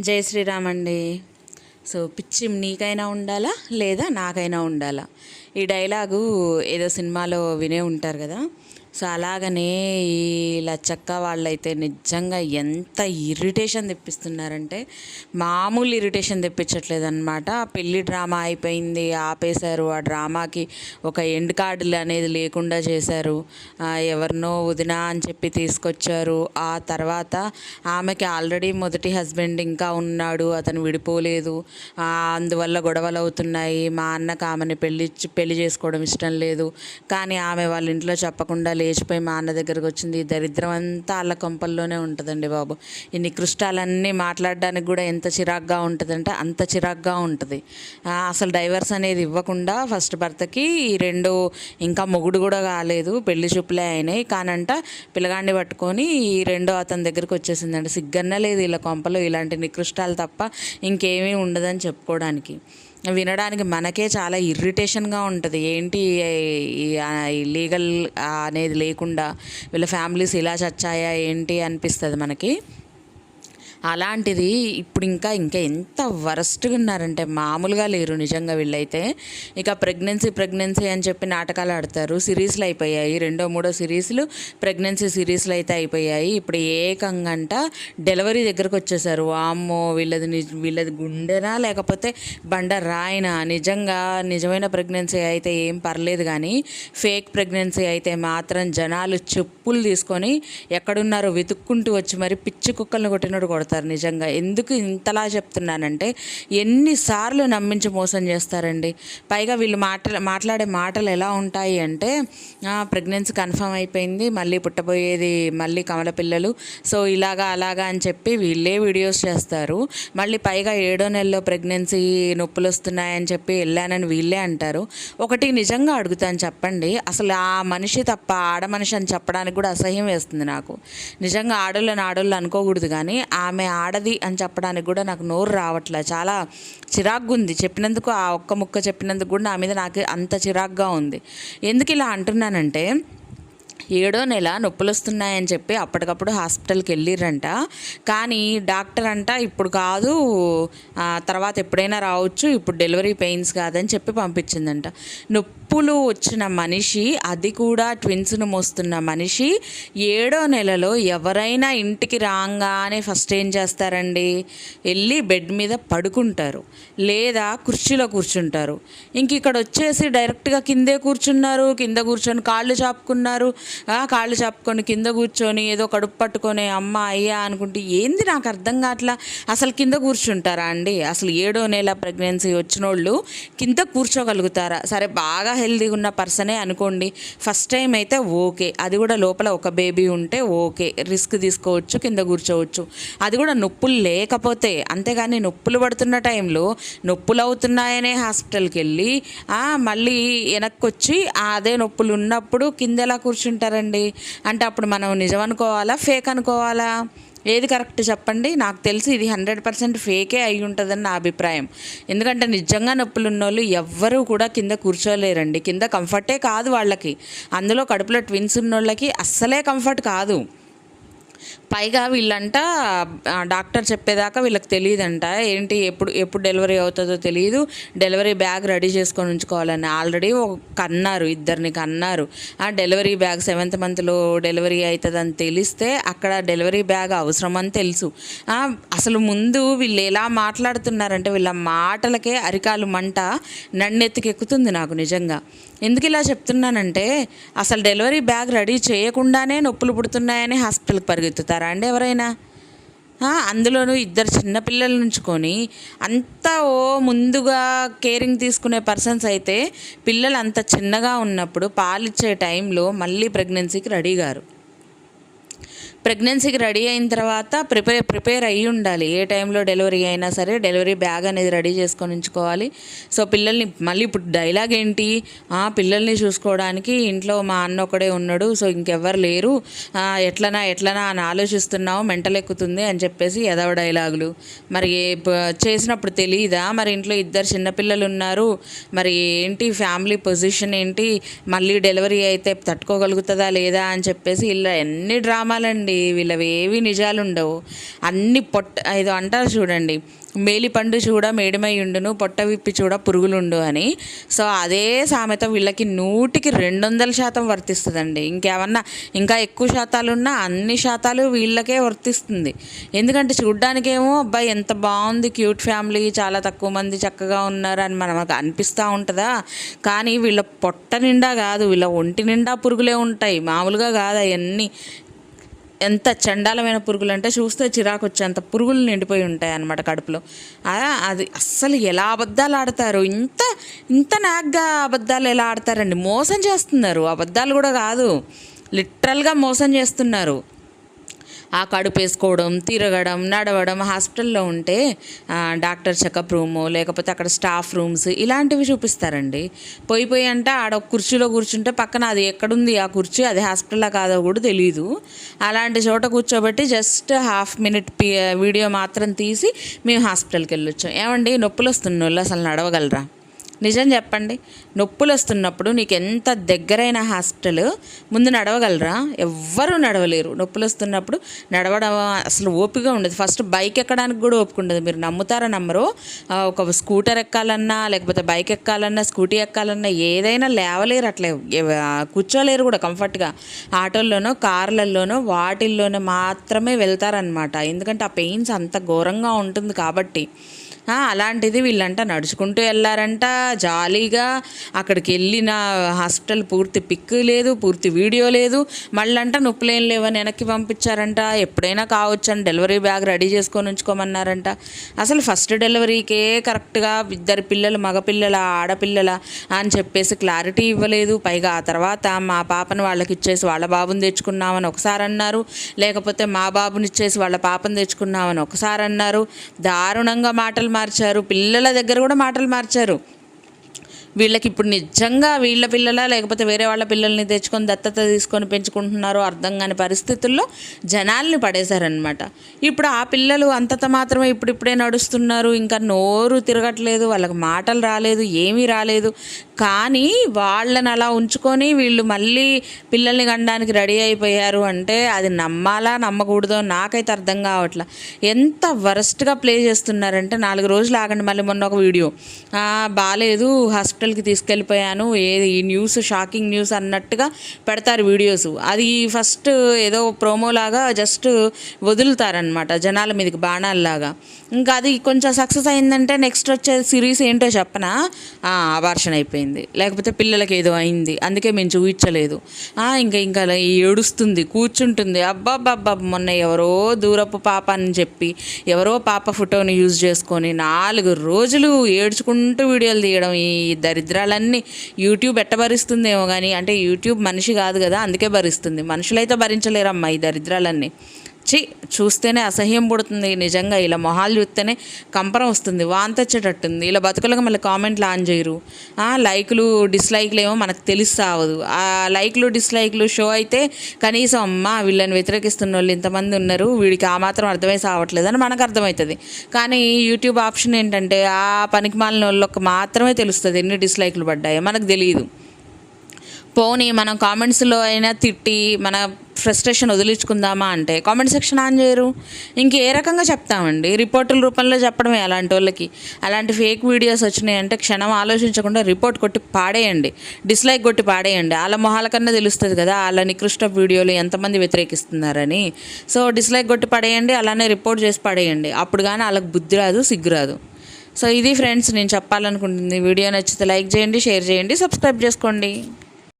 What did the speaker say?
జై శ్రీరామ్ అండి. సో పిచ్చి నీకైనా ఉండాలా? లేదా నాకైనా ఉండాలా? ఈ డైలాగు ఏదో సినిమాలో వినే ఉంటారు కదా? సో అలాగనే ఈ లచ్చక్క వాళ్ళైతే నిజంగా ఎంత ఇరిటేషన్ తెప్పిస్తున్నారంటే మామూలు ఇరిటేషన్ తెప్పించట్లేదు అనమాట పెళ్ళి డ్రామా అయిపోయింది ఆపేశారు. ఆ డ్రామాకి ఒక ఎండ్ కార్డులు అనేది లేకుండా చేశారు. ఎవరినో వదినా అని చెప్పి తీసుకొచ్చారు. ఆ తర్వాత ఆమెకి ఆల్రెడీ మొదటి హస్బెండ్ ఇంకా ఉన్నాడు అతను విడిపోలేదు. అందువల్ల గొడవలు అవుతున్నాయి. మా అన్నకు ఆమెని పెళ్ళి పెళ్ళి చేసుకోవడం ఇష్టం లేదు. కానీ ఆమె వాళ్ళ ఇంట్లో చెప్పకుండా లేచిపోయి మా అన్న దగ్గరకు వచ్చింది. ఈ దరిద్రం అంతా వాళ్ళ కొంపల్లోనే ఉంటుందండి బాబు. ఈ నికృష్టాలన్నీ మాట్లాడడానికి కూడా ఎంత చిరాగ్గా ఉంటుందంటే అంత చిరాగ్గా ఉంటుంది. అసలు డైవర్స్ అనేది ఇవ్వకుండా ఫస్ట్ భర్తకి ఈ రెండు ఇంకా మొగుడు కూడా కాలేదు. పెళ్ళి చూపులే అయినాయి. కానంట పిల్లగాండి పట్టుకొని ఈ రెండో అతని దగ్గరికి వచ్చేసిందండి. సిగ్గన్న లేదు ఇలా కొంపలో ఇలాంటి నికృష్టాలు తప్ప ఇంకేమీ ఉండదని చెప్పుకోవడానికి. వినడానికి మనకే చాలా ఇర్రిటేషన్గా ఉంటుంది. ఏంటి ఈ లీగల్ అనేది లేకుండా వీళ్ళ ఫ్యామిలీస్ ఇలా చచ్చాయా ఏంటి అనిపిస్తుంది మనకి. అలాంటిది ఇప్పుడు ఇంకా ఇంకా ఎంత వరస్ట్గా ఉన్నారంటే మామూలుగా లేరు నిజంగా వీళ్ళైతే. ఇక ప్రెగ్నెన్సీ ప్రెగ్నెన్సీ అని చెప్పి నాటకాలు ఆడతారు. సిరీస్లు అయిపోయాయి. రెండో మూడో సిరీస్లు ప్రెగ్నెన్సీ సిరీస్లు అయితే అయిపోయాయి. ఇప్పుడు ఏకంగా అంట డెలివరీ దగ్గరకు వచ్చేసారు. వామ్మో వీళ్ళది నిజ- వీళ్ళది గుండెనా లేకపోతే బండ రాయినా? నిజంగా నిజమైన ప్రెగ్నెన్సీ అయితే ఏం పర్లేదు కానీ ఫేక్ ప్రెగ్నెన్సీ అయితే మాత్రం జనాలు చెప్పులు తీసుకొని ఎక్కడున్నారో వెతుక్కుంటూ వచ్చి మరి పిచ్చి కుక్కలను కొట్టినట్టు కొడతారు. నిజంగా. ఎందుకు ఇంతలా చెప్తున్నానంటే ఎన్నిసార్లు నమ్మించి మోసం చేస్తారండి. పైగా వీళ్ళు మాటలు మాట్లాడే మాటలు ఎలా ఉంటాయి అంటే ప్రెగ్నెన్సీ కన్ఫర్మ్ అయిపోయింది మళ్ళీ పుట్టబోయేది మళ్ళీ కమల పిల్లలు. సో ఇలాగా అలాగా అని చెప్పి వీళ్ళే వీడియోస్ చేస్తారు. మళ్ళీ పైగా ఏడో నెలలో ప్రెగ్నెన్సీ నొప్పులు వస్తున్నాయని చెప్పి వెళ్ళానని వీళ్ళే అంటారు. ఒకటి నిజంగా అడుగుతాను చెప్పండి అసలు ఆ మనిషి తప్ప ఆడ మనిషి అని చెప్పడానికి కూడా అసహ్యం వేస్తుంది నాకు. నిజంగా ఆడోళ్ళని ఆడోళ్ళు అనుకోకూడదు కానీ ఆమె ఆడది అని చెప్పడానికి కూడా నాకు నోరు రావట్లే. చాలా చిరాగ్గా ఉంది చెప్పినందుకు ఆ ఒక్క ముక్క చెప్పినందుకు కూడా నా మీద నాకు అంత చిరాగ్గా ఉంది. ఎందుకు ఇలా అంటున్నానంటే ఏడో నెల నొప్పులు వస్తున్నాయని చెప్పి అప్పటికప్పుడు హాస్పిటల్కి వెళ్ళిర్రంట. కానీ డాక్టర్ అంట ఇప్పుడు కాదు తర్వాత ఎప్పుడైనా రావచ్చు ఇప్పుడు డెలివరీ పెయిన్స్ కాదని చెప్పి పంపించిందంట. నొప్పులు వచ్చిన మనిషి అది కూడా ట్విన్స్ను మోస్తున్న మనిషి ఏడో నెలలో ఎవరైనా ఇంటికి రాగానే ఫస్ట్ ఏం చేస్తారండి? వెళ్ళి బెడ్ మీద పడుకుంటారు. లేదా కుర్చీలో కూర్చుంటారు. ఇంక ఇక్కడ వచ్చేసి డైరెక్ట్గా కిందే కూర్చున్నారు కింద కూర్చొని కాళ్ళు చాపుకున్నారు. కాళ్ళు చాపుకొని కింద కూర్చొని ఏదో కడుపు పట్టుకొని అమ్మ అయ్యా అనుకుంటే ఏంది నాకు అర్థం కావట్లా? అసలు కింద కూర్చుంటారా అండి? అసలు ఏడో నెల ప్రెగ్నెన్సీ వచ్చిన వాళ్ళు కింద కూర్చోగలుగుతారా? సరే బాగా హెల్తీగా ఉన్న పర్సనే అనుకోండి. ఫస్ట్ టైం అయితే ఓకే. అది కూడా లోపల ఒక బేబీ ఉంటే ఓకే. రిస్క్ తీసుకోవచ్చు కింద కూర్చోవచ్చు. అది కూడా నొప్పులు లేకపోతే అంతేగాని నొప్పులు పడుతున్న టైంలో నొప్పులు అవుతున్నాయనే హాస్పిటల్కి వెళ్ళి మళ్ళీ వెనక్కి వచ్చి అదే నొప్పులు ఉన్నప్పుడు కింద ఎలా తింటారండి? అంటే అప్పుడు మనం నిజం అనుకోవాలా? ఫేక్ అనుకోవాలా? ఏది కరెక్ట్ చెప్పండి? నాకు తెలిసి ఇది హండ్రెడ్ పర్సెంట్ ఫేకే అయి ఉంటుందని నా అభిప్రాయం. ఎందుకంటే నిజంగా నొప్పులు ఉన్నోళ్ళు ఎవ్వరూ కూడా కింద కూర్చోలేరండి. కింద కంఫర్టే కాదు వాళ్ళకి. అందులో కడుపులో ట్విన్స్ ఉన్నోళ్ళకి అస్సలే కంఫర్ట్ కాదు. పైగా వీళ్ళంట డాక్టర్ చెప్పేదాకా వీళ్ళకి తెలియదంట ఏంటి ఎప్పుడు ఎప్పుడు డెలివరీ అవుతుందో తెలియదు డెలివరీ బ్యాగ్ రెడీ చేసుకొని ఉంచుకోవాలని. ఆల్రెడీ ఒక కన్నారు ఇద్దరిని కన్నారు. ఆ డెలివరీ బ్యాగ్ సెవెంత్ మంత్లో డెలివరీ అవుతుందని తెలిస్తే అక్కడ డెలివరీ బ్యాగ్ అవసరం అని తెలుసు అసలు ముందు వీళ్ళు ఎలా మాట్లాడుతున్నారంటే వీళ్ళ మాటలకే అరికాలు మంట నన్నెత్తికెక్కుతుంది నాకు నిజంగా. ఎందుకు ఇలా చెప్తున్నానంటే అసలు డెలివరీ బ్యాగ్ రెడీ చేయకుండానే నొప్పులు పుడుతున్నాయని హాస్పిటల్కి ఎత్తుతారా అండి ఎవరైనా? అందులోనూ ఇద్దరు చిన్నపిల్లల నుంచుకొని అంత ఓ ముందుగా కేరింగ్ తీసుకునే పర్సన్స్ అయితే పిల్లలు అంత చిన్నగా ఉన్నప్పుడు పాలిచ్చే టైంలో మళ్ళీ ప్రెగ్నెన్సీకి రెడీ గారు. ప్రెగ్నెన్సీకి రెడీ అయిన తర్వాత ప్రిపేర్ ప్రిపేర్ అయ్యి ఉండాలి. ఏ టైంలో డెలివరీ అయినా సరే డెలివరీ బ్యాగ్ అనేది రెడీ చేసుకొని ఉంచుకోవాలి. సో పిల్లల్ని మళ్ళీ ఇప్పుడు డైలాగ్ ఏంటి? ఆ, పిల్లల్ని చూసుకోవడానికి ఇంట్లో మా అన్న ఒకడే ఉన్నాడు. సో ఇంకెవ్వరు లేరు. ఎట్లనా ఎట్లనా అని ఆలోచిస్తున్నావు మెంటల్ ఎక్కుతుంది అని చెప్పేసి ఎదవ డైలాగులు. మరి చేసినప్పుడు తెలియదా మరి ఇంట్లో ఇద్దరు చిన్నపిల్లలు ఉన్నారు. మరి ఏంటి? ఫ్యామిలీ పొజిషన్ ఏంటి? మళ్ళీ డెలివరీ అయితే తట్టుకోగలుగుతుందా లేదా అని చెప్పేసి ఇలా ఎన్ని డ్రామాలండి. నమ్మాలి వీళ్ళవి ఏవి నిజాలుండవు. అన్ని పొట్ట ఏదో అంటారు చూడండి మేలిపండు చూడ మేడిమై ఉండును పొట్ట విప్పి చూడ పురుగులుండు అని. సో అదే సామెత వీళ్ళకి నూటికి రెండు వందల శాతం వర్తిస్తుందండి. ఇంకేమన్నా ఇంకా ఎక్కువ శాతాలున్నా అన్ని శాతాలు వీళ్ళకే వర్తిస్తుంది. ఎందుకంటే చూడ్డానికేమో అబ్బాయి ఎంత బాగుంది క్యూట్ ఫ్యామిలీ చాలా తక్కువ మంది చక్కగా ఉన్నారు అని మనకు అనిపిస్తూ ఉంటుందా? కానీ వీళ్ళ పొట్ట నిండా కాదు వీళ్ళ ఒంటి నిండా పురుగులే ఉంటాయి. మామూలుగా కాదు అవన్నీ. ఎంత చండాలమైన పురుగులు అంటే చూస్తే చిరాకు వచ్చేంత పురుగులు నిండిపోయి ఉంటాయి అన్నమాట కడుపులో అది అస్సలు ఎలా అబద్ధాలు ఆడతారు? ఇంత ఇంత నాగ్గా అబద్ధాలు ఎలా ఆడతారండి? మోసం చేస్తున్నారు. అబద్ధాలు కూడా కాదు. లిటరల్గా మోసం చేస్తున్నారు. ఆ కడుపు వేసుకోవడం తిరగడం నడవడం హాస్పిటల్లో ఉంటే డాక్టర్ చెకప్ రూము లేకపోతే అక్కడ స్టాఫ్ రూమ్స్ ఇలాంటివి చూపిస్తారండి. పోయి పోయి అంటే ఆడ కుర్చీలో కూర్చుంటే పక్కన అది ఎక్కడుంది ఆ కుర్చీ? అది హాస్పిటల్లో కాదో కూడా తెలియదు అలాంటి చోట కూర్చోబెట్టి జస్ట్ హాఫ్ మినిట్ వీడియో మాత్రం తీసి మేము హాస్పిటల్కి వెళ్ళొచ్చాం. ఏమండి నొప్పులు వస్తున్న వాళ్ళు అసలు నడవగలరా? నిజం చెప్పండి. నొప్పులు వస్తున్నప్పుడు నీకు ఎంత దగ్గరైన హాస్పిటల్ ముందు నడవగలరా? ఎవ్వరూ నడవలేరు. నొప్పులు వస్తున్నప్పుడు నడవడం అసలు ఓపిక ఉండదు. ఫస్ట్ బైక్ ఎక్కడానికి కూడా ఓపిక ఉండదు. మీరు నమ్ముతారా నమ్మరు ఒక స్కూటర్ ఎక్కాలన్నా లేకపోతే బైక్ ఎక్కాలన్నా స్కూటీ ఎక్కాలన్నా ఏదైనా లేవలేరు అట్లే. కూర్చోలేరు కూడా కంఫర్ట్గా. ఆటోల్లోనో కార్లలోనో వాటిల్లోనో మాత్రమే వెళ్తారనమాట ఎందుకంటే ఆ పెయిన్స్ అంత ఘోరంగా ఉంటుంది కాబట్టి. అలాంటిది వీళ్ళంట నడుచుకుంటూ వెళ్ళారంట జాలీగా అక్కడికి వెళ్ళిన హాస్పిటల్ పూర్తి పిక్ లేదు పూర్తి వీడియో లేదు. మళ్ళంట నొప్పులేం లేవని వెనక్కి పంపించారంట. ఎప్పుడైనా కావచ్చు అని డెలివరీ బ్యాగ్ రెడీ చేసుకొని ఉంచుకోమన్నారంట. అసలు ఫస్ట్ డెలివరీకే కరెక్ట్గా ఇద్దరు పిల్లలు మగపిల్లల ఆడపిల్లల అని చెప్పేసి క్లారిటీ ఇవ్వలేదు. పైగా ఆ తర్వాత మా పాపను వాళ్ళకి ఇచ్చేసి వాళ్ళ బాబుని తెచ్చుకున్నామని ఒకసారి అన్నారు. లేకపోతే మా బాబుని ఇచ్చేసి వాళ్ళ పాపను తెచ్చుకున్నామని ఒకసారి అన్నారు. దారుణంగా మాటలు మార్చారు పిల్లల దగ్గర కూడా మాటలు మార్చారు. వీళ్ళకి ఇప్పుడు నిజంగా వీళ్ళ పిల్లల లేకపోతే వేరే వాళ్ళ పిల్లల్ని తెచ్చుకొని దత్తత తీసుకొని పెంచుకుంటున్నారో అర్థం కాని పరిస్థితుల్లో జనాల్ని పడేశారనమాట ఇప్పుడు ఆ పిల్లలు అంతత మాత్రమే ఇప్పుడిప్పుడే నడుస్తున్నారు ఇంకా నోరు తిరగట్లేదు వాళ్ళకి మాటలు రాలేదు ఏమీ రాలేదు. కానీ వాళ్ళని అలా ఉంచుకొని వీళ్ళు మళ్ళీ పిల్లల్ని కనడానికి రెడీ అయిపోయారు అంటే అది నమ్మాలా నమ్మకూడదో నాకైతే అర్థం కావట్లా. ఎంత వరస్ట్గా ప్లే చేస్తున్నారంటే నాలుగు రోజులు ఆగండి మళ్ళీ మొన్న ఒక వీడియో. బాగాలేదు హాస్పిటల్కి తీసుకెళ్ళిపోయాను ఏది ఈ న్యూస్ షాకింగ్ న్యూస్ అన్నట్టుగా పెడతారు వీడియోస్. అది ఫస్ట్ ఏదో ప్రోమోలాగా జస్ట్ వదులుతారనమాట జనాల మీదకి బాణాల్లాగా. ఇంకా అది కొంచెం సక్సెస్ అయిందంటే నెక్స్ట్ వచ్చే సిరీస్ ఏంటో చెప్పనా? అబార్షన్ అయిపోయింది. లేకపోతే పిల్లలకి ఏదో అయింది. అందుకే మేము చూపించలేదు ఇంకా ఇంకా అలా ఏడుస్తుంది కూర్చుంటుంది. అబ్బాబ్బా మొన్న ఎవరో దూరపు పాప అని చెప్పి ఎవరో పాప ఫోటోని యూజ్ చేసుకొని నాలుగు రోజులు ఏడ్చుకుంటూ వీడియోలు తీయడం ఈ దరిద్రాలన్నీ యూట్యూబ్ ఎట్ట భరిస్తుందేమో కానీ అంటే యూట్యూబ్ మనిషి కాదు కదా అందుకే భరిస్తుంది. మనుషులైతే భరించలేరమ్మా ఈ దరిద్రాలన్నీ. చి చూస్తేనే అసహ్యం పుడుతుంది. నిజంగా ఇలా మొహాలు చూస్తేనే కంపరం వస్తుంది. వాంత వచ్చేటట్టుంది. ఇలా బతుకులకు మళ్ళీ కామెంట్లు ఆన్ చేయరు. లైక్లు డిస్లైక్లు ఏమో మనకు తెలుస్తావదు ఆ లైక్లు డిస్లైక్లు షో అయితే కనీసం అమ్మ వీళ్ళని వ్యతిరేకిస్తున్న వాళ్ళు ఇంతమంది ఉన్నారు. వీడికి ఆ మాత్రం అర్థమై సావట్లేదని మనకు అర్థమవుతుంది. కానీ యూట్యూబ్ ఆప్షన్ ఏంటంటే ఆ పనికి మాలిన వాళ్ళకి మాత్రమే తెలుస్తుంది ఎన్ని డిస్లైక్లు పడ్డాయో. మనకు తెలియదు. పోనీ మనం కామెంట్స్లో అయినా తిట్టి మన ఫ్రస్ట్రేషన్ వదిలించుకుందామా అంటే కామెంట్ సెక్షన్ ఆన్ చేయరు. ఇంక ఏ రకంగా చెప్తామండి? రిపోర్టుల రూపంలో చెప్పడమే అలాంటి వాళ్ళకి అలాంటి ఫేక్ వీడియోస్ వచ్చినాయంటే క్షణం ఆలోచించకుండా రిపోర్ట్ కొట్టి పాడేయండి. డిస్లైక్ కొట్టి పాడేయండి. వాళ్ళ మొహాల కన్నా తెలుస్తుంది కదా వాళ్ళ నికృష్ట వీడియోలు ఎంతమంది వ్యతిరేకిస్తున్నారని. సో డిస్లైక్ కొట్టి పడేయండి అలానే రిపోర్ట్ చేసి పడేయండి. అప్పుడు కానీ వాళ్ళకి బుద్ధి రాదు సిగ్గు రాదు. సో ఇది ఫ్రెండ్స్ నేను చెప్పాలనుకుంటుంది. వీడియో నచ్చితే లైక్ చేయండి షేర్ చేయండి సబ్స్క్రైబ్ చేసుకోండి.